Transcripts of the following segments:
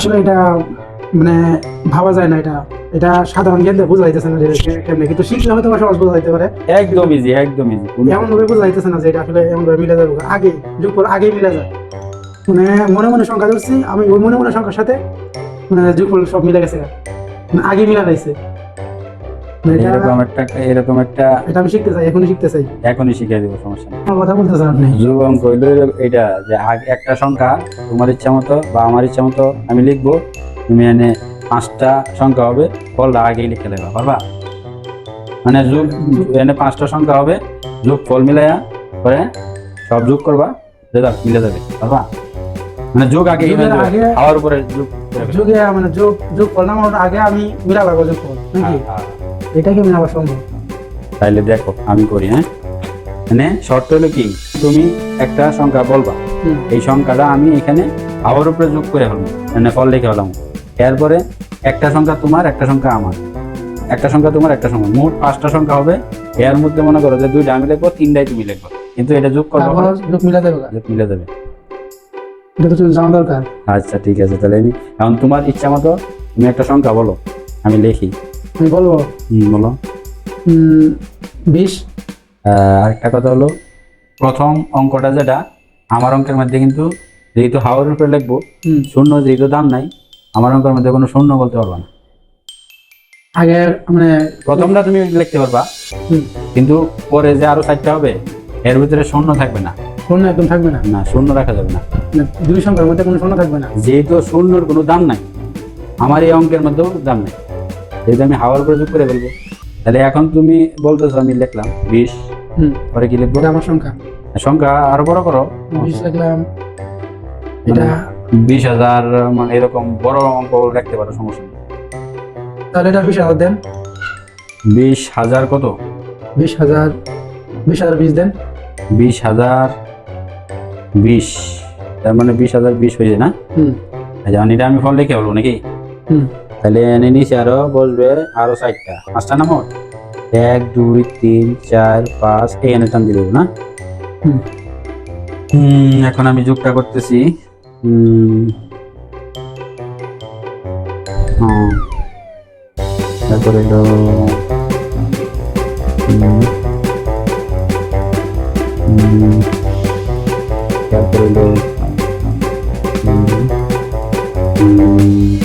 আসলে এটা মানে ভাবা যায় না এটা। এটা সাধারণ জ্ঞান দিয়ে বোঝা যাইতেছে না কেমনে কিন্তু শিখলে হয়তো সহজ বোঝা যাইতে পারে। একদম ইজি একদম ইজি এমন ভাবে বোঝা যাইতেছে না যে এটা আসলে এমন ভাবে মিলে যাবে। আগে যোগ করে আগে মিলে যায়। মানে মনে মনে সংখ্যা ধরছি আমি ওই মনে মনে সংখ্যার সাথে মানে যোগ সব মিলে গেছে। মানে আগে মিলা যাইছে এরকম একটা এরকম একটা এটা আমি শিখতে চাই এখনই শিখতে চাই। এখনই শিখিয়ে দেবো সমস্যা নেই। আমার কথা বলতেছেন আপনি? যোগ অঙ্ক এটা যে একটা সংখ্যা তোমার ইচ্ছা মতো বা আমার ইচ্ছা মতো আমি লিখব। তুমি এনে পাঁচটা সংখ্যা হবে ফলটা আগেই লিখে দেবা পারবা? মানে যোগ এনে পাঁচটা সংখ্যা হবে যোগ ফল মিলাইয়া পরে সব যোগ করবা রেজাল্ট মিলে যাবে পারবা? মানে যোগ আগে আগে- খাওয়ার উপরে যোগ যোগে মানে যোগ যোগ করলাম ওর আগে আমি মিলা লাগবো যোগ ফল নাকি? হ্যাঁ, হ্যাঁ। এটা কি মিলাবার সম্ভব? তাইলে দেখো আমি করি হ্যাঁ? মানে শর্ত হলো কি? তুমি একটা সংখ্যা বলবা। এই সংখ্যাটা আমি এখানে আবার উপরে যোগ করে ফেলব মানে ফল লিখে ফেলাম এরপরে একটা সংখ্যা তোমার একটা সংখ্যা আমার। একটা সংখ্যা তোমার একটা সংখ্যা। মোট পাঁচটা সংখ্যা হবে। এর মধ্যে মনে করো যে দুইটা আমি লিখব তিনটাই তুমি লিখব। কিন্তু এটা যোগ করব যোগ মিলা দেবে যোগ মিলে তো জানা দরকার। আচ্ছা ঠিক আছে। তাহলে আমি এখন তোমার ইচ্ছা মতো তুমি একটা সংখ্যা বলো আমি লিখি। আমি বলব হুম, বলো। বিশ আরেকটা কথা হলো প্রথম অঙ্কটা যেটা আমার অঙ্কের মধ্যে কিন্তু যেহেতু হাওয়ার উপরে লিখব শূন্য যেহেতু দাম নাই আমার অঙ্কের মধ্যে কোনো শূন্য বলতে পারবা না। আগে মানে প্রথমটা তুমি লিখতে পারবা হুম, কিন্তু পরে যে আরও চারটা হবে এর ভিতরে শূন্য থাকবে না। শূন্য একদম থাকবে না? না শূন্য রাখা যাবে না দুই সংখ্যার মধ্যে কোনো শূন্য থাকবে না? যেহেতু শূন্যর কোনো দাম নাই আমার এই অঙ্কের মধ্যেও দাম নাই। যেহেতু আমি হাওয়ার উপরে যোগ করে ফেলব তাহলে এখন তুমি বলতেছো আমি লিখলাম বিশ হুম। পরে কি লিখব? আমার সংখ্যা। সংখ্যা আরও বড় করো। বিশ লিখলাম। এটা বিশ হাজার মানে এরকম বড় অঙ্ক রাখতে পারো সমস্যা নেই। তাহলে এটা বিশ হাজার দেন। বিশ হাজার কত? বিশ হাজার বিশ হাজার বিশ দেন। বিশ হাজার বিশ তার মানে বিশ হাজার বিশ হয়ে যায় না? হুম। আচ্ছা এটা আমি ফল লিখে বলব নাকি? হুম। তাহলে এনে নিচে আরও বসবে আরও চারটা। পাঁচটা না মোট? এক দুই তিন চার পাঁচ এখানে টান দিলে না? হুম। এখন আমি যোগটা করতেছি। হ্যাঁ। তারপরে হলো তারপরে হলো হুম,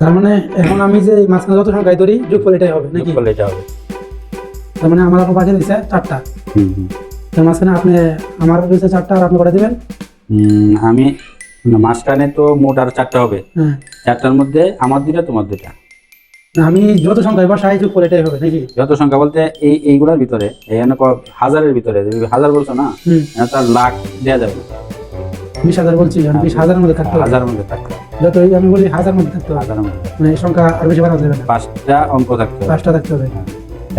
তার মানে এখন আমি যে মাঝখানে যত সংখ্যায় ধরি এটাই হবে নাকি? এটা হবে। তার মানে আমার চারটা। তার মাঝখানে আপনি আমার চারটা আর আপনি করে দিবেন? আমি মাঝখানে তো মোট আর চারটা হবে। হ্যাঁ। চারটার মধ্যে আমার দুইটা তোমার দুইটা। না, আমি যত সংখ্যায় বসাই যোগ করে এটাই হবে নাকি? যত সংখ্যা বলতে এই এইগুলোর ভিতরে এখানে হাজারের ভিতরে হাজার বলছো না? তার লাখ দেওয়া যাবে। বিশ হাজার বলছি আমি বিশ হাজারের মধ্যে থাকতে হাজারের মধ্যে থাকতে যতই আমি বলি হাজার মধ্যে থাকতে হবে। হাজারের মধ্যে। মানে সংখ্যা আর বেশি বাড়ানো যাবে না। পাঁচটা অঙ্ক থাকতে হবে। পাঁচটা থাকতে হবে।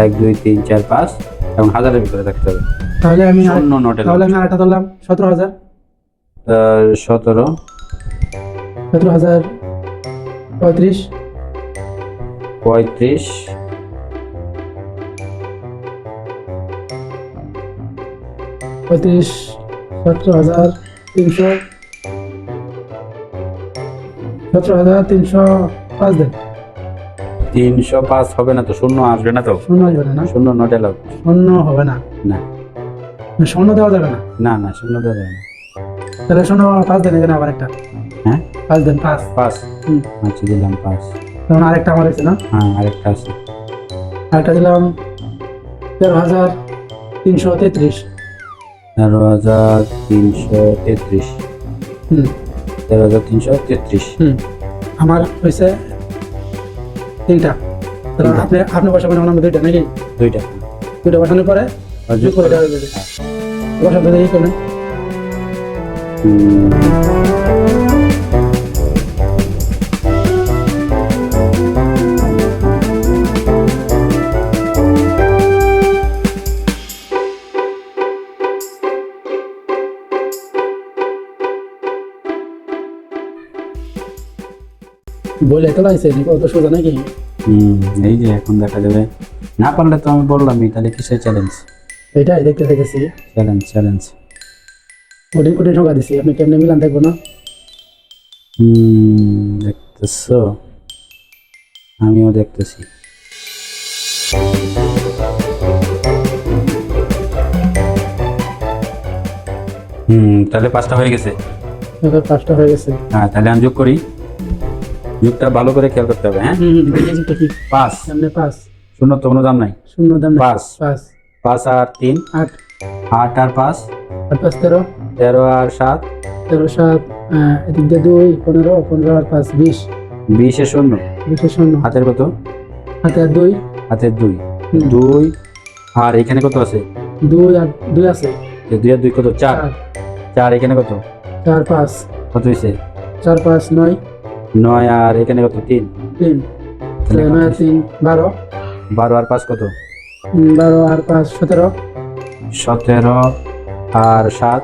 এক দুই তিন চার পাঁচ এবং হাজারের ভিতরে থাকতে হবে। তাহলে আমি শূন্য নোটের তাহলে আমি আরেকটা ধরলাম সতেরো হাজার। সতেরো। সতেরো হাজার পঁয়ত্রিশ। পঁয়ত্রিশ। পঁয়ত্রিশ সতেরো হাজার। তিনশো সতেরো হাজার তিনশো পাঁচ দেন। তিনশো পাঁচ হবে না তো শূন্য আসবে না তো? শূন্য আসবে না শূন্য নোটে লাভ শূন্য হবে না। না। শূন্য দেওয়া যাবে না? না না শূন্য দেওয়া যাবে না। তাহলে শূন্য পাঁচ দেন এখানে আবার একটা। হ্যাঁ? পাঁচ দেন পাঁচ। পাঁচ? হুম। আচ্ছা দিলাম পাঁচ। তখন আরেকটা আমার হয়েছে না? হ্যাঁ আরেকটা আছে। আরেকটা দিলাম তেরো হাজার তিনশো তেত্রিশ। তেরো হাজার তিনশো তেত্রিশ। হুম। তেরো হাজার তিনশো তেত্রিশ। হুম। আমার হয়েছে তিনটা। তাহলে। আপনি আপনি বসাবেন আমার দুইটা নাকি? দুইটা। দুইটা বসানোর পরে আর যোগ করে বলে তো লাইছে কত সোজা নাকি? হুম এই যে এখন দেখা যাবে। না পারলে তো আমি বললামই তাহলে কিসের চ্যালেঞ্জ এটাই দেখতে দেখেছি। চ্যালেঞ্জ চ্যালেঞ্জ কঠিন কঠিন সংখ্যা দিছি আপনি কেমনে মিলান দেখব না? হুম দেখতেছো? আমিও দেখতেছি। হুম তাহলে পাঁচটা হয়ে গেছে। পাঁচটা হয়ে গেছে। হ্যাঁ তাহলে আমি যোগ করি। যোগটা ভালো করে খেয়াল করতে হবে হ্যাঁ? পাঁচ। সামনে পাঁচ। শূন্য তো কোনো দাম নাই? শূন্য দাম পাঁচ। পাঁচ। পাঁচ আর তিন? আট। আট আর পাঁচ? আট পাঁচ তেরো। তেরো আর সাত? তেরো সাত এদিক দিয়ে দুই পনেরো পনেরো আর পাঁচ বিশ। বিশে শূন্য? বিশে শূন্য। হাতের কত? হাতে আর দুই। হাতের দুই। দুই। আর এখানে কত আছে? দুই আর দুই আছে। দুই আর দুই কত? চার। চার। চার এখানে কত? চার পাঁচ। কত হয়েছে চার পাঁচ নয়। নয় আর এখানে কত? তিন। তিন। তাহলে নয় আর তিন। বারো। বারো আর পাঁচ কত? বারো আর পাঁচ সতেরো। সতেরো আর সাত?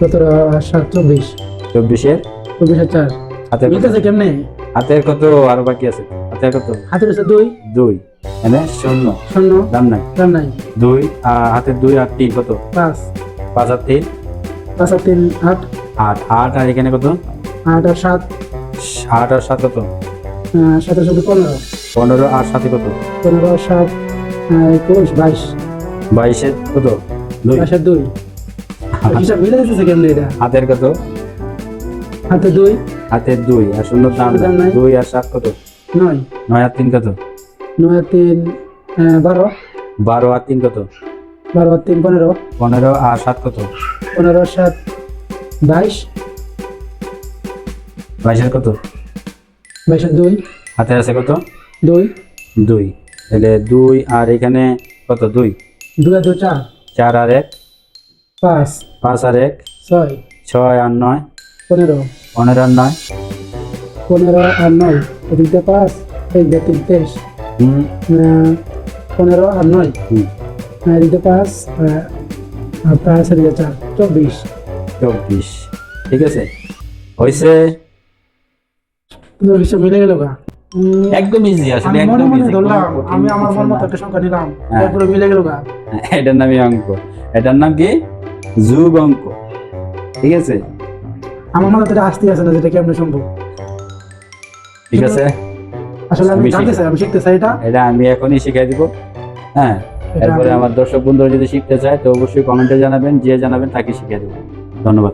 সতেরো আর সাত চব্বিশ। চব্বিশের? চব্বিশ আর চার। কত? মিলতেছে কেমনে? হাতের কত? আরও বাকি আছে। হাতের কত? হাতে রয়েছে দুই। দুই। এনে শূন্য। শূন্য। দাম নাই। দাম নাই। দুই আর হাতের দুই আর তিন কত? পাঁচ। পাঁচ আর তিন? পাঁচ আর তিন আট। আট। আট আর এখানে কত? আট আর সাত। আট আর সাত কত? আহ, সাতের সাথে পনেরো। পনেরো আর সাথে কত? পনেরো সাত একুশ বাইশ। বাইশের কত? দুই। বাইশ আর দুই। হিসাব মিলে দিতেছে কেমনে এটা? হাতের কত? হাতে দুই। হাতের দুই আর শূন্য দাম। দুই আর সাত কত? নয়। নয় আর তিন কত? নয় আর তিন বারো। বারো আর তিন কত? বারো আর তিন পনেরো। পনেরো আর সাত কত? পনেরো সাত বাইশ। বাইশের কত? বাইশের দুই। হাতে আছে কত? দুই। দুই। তাহলে দুই আর এখানে কত? দুই। দুই আর দুই চার। চার আর এক। পাঁচ। পাঁচ আর এক। ছয়। ছয় আর নয়। পনেরো। পনেরো আর নয়। পনেরো আর নয়। দিয়ে পাঁচ দিয়ে তিন তেইশ পনেরো আর নয়। দিয়ে পাঁচ আর পাঁচ এদিক চার। চব্বিশ। চব্বিশ। ঠিক আছে? হয়েছে মিলে গেল গা? একদম ইজি আসলে একদম ধরলাম আমি আমার মন মতো একটা সংখ্যা নিলাম হ্যাঁ। তারপরে মিলে গেল গা? এটার নামই অঙ্ক। এটার নাম কি? যুগ অঙ্ক। ঠিক আছে? আমার মনে তো আসতে আছে না যেটা কেমনে সম্ভব? ঠিক আছে? আসলে আমি আমি জানতে চাই আমি শিখতে চাই এটা। এটা আমি এখনই শিখাই দিব। হ্যাঁ আমি- আমার দর্শক বন্ধুরা যদি শিখতে চায় তো অবশ্যই কমেন্টে জানাবেন যে জানাবেন তাকে শিখিয়ে দেবো। ধন্যবাদ।